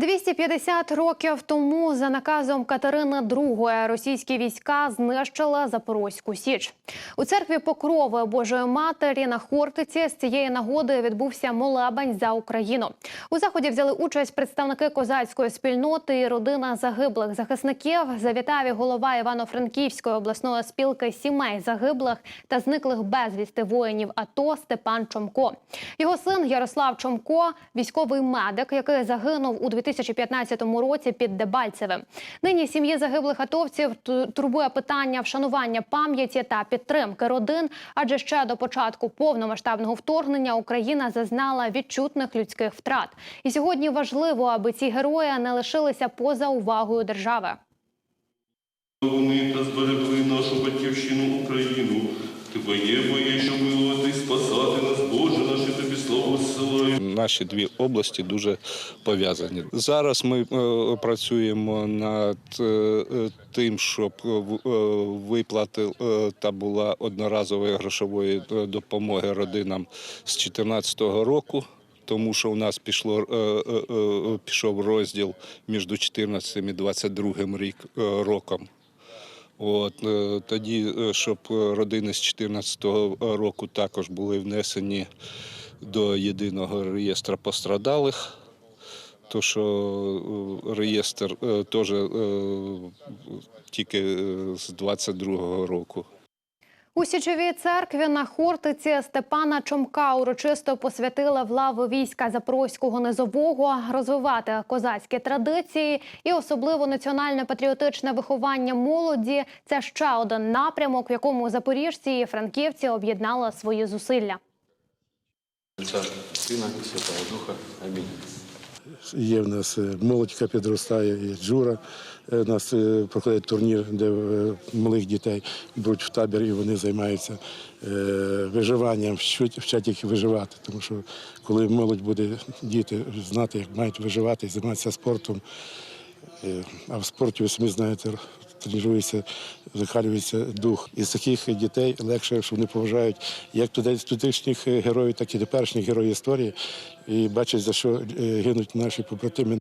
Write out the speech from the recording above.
250 років тому за наказом Катерини II російські війська знищили Запорозьку Січ. У церкві Покрови Божої Матері на Хортиці з цієї нагоди відбувся молебень за Україну. У заході взяли участь представники козацької спільноти і родина загиблих захисників. Завітав і голова Івано-Франківської обласної спілки сімей загиблих та зниклих безвісти воїнів АТО Степан Чомко. Його син Ярослав Чомко, військовий медик, який загинув у 2015 році під Дебальцевим. Нині сім'ї загиблих атовців турбує питання вшанування пам'яті та підтримки родин, адже ще до початку повномасштабного вторгнення Україна зазнала відчутних людських втрат. І сьогодні важливо, аби ці герої не лишилися поза увагою держави. Вони та зберегли нашу батьківщину Україну. Твоє моє, Наші дві області дуже пов'язані. Зараз ми е, працюємо над е, е, тим, щоб е, е, виплати е, та була одноразової грошової допомоги родинам з 2014 року. Тому що у нас пішло, пішов розділ між 14 і 22 рік, е, роком. От тоді, щоб родини з 2014 року також були внесені до єдиного реєстру пострадалих. То що е, реєстр е, теж е, тільки з 22-го року. У січовій церкві на Хортиці Степана Чомка урочисто посвятили в лаву війська Запорозького низового розвивати козацькі традиції і особливо національно-патріотичне виховання молоді. Це ще один напрямок, в якому запоріжці і франківці об'єднали свої зусилля. Отця, Сина і Святого Духа. Амінь. Є в нас е, молодь, яка підростає, і джура. Е, У нас е, проходить турнір, де е, малих дітей беруть в табір і вони займаються е, виживанням, вчать, їх виживати. Тому що коли молодь буде діти знати, як мають виживати займатися спортом, е, а в спорті, ви самі знаєте, тренується, закалюється дух. Із таких дітей легше, що вони поважають як тутешніх героїв, так і теперішніх героїв історії. І бачать, за що е, гинуть наші побратими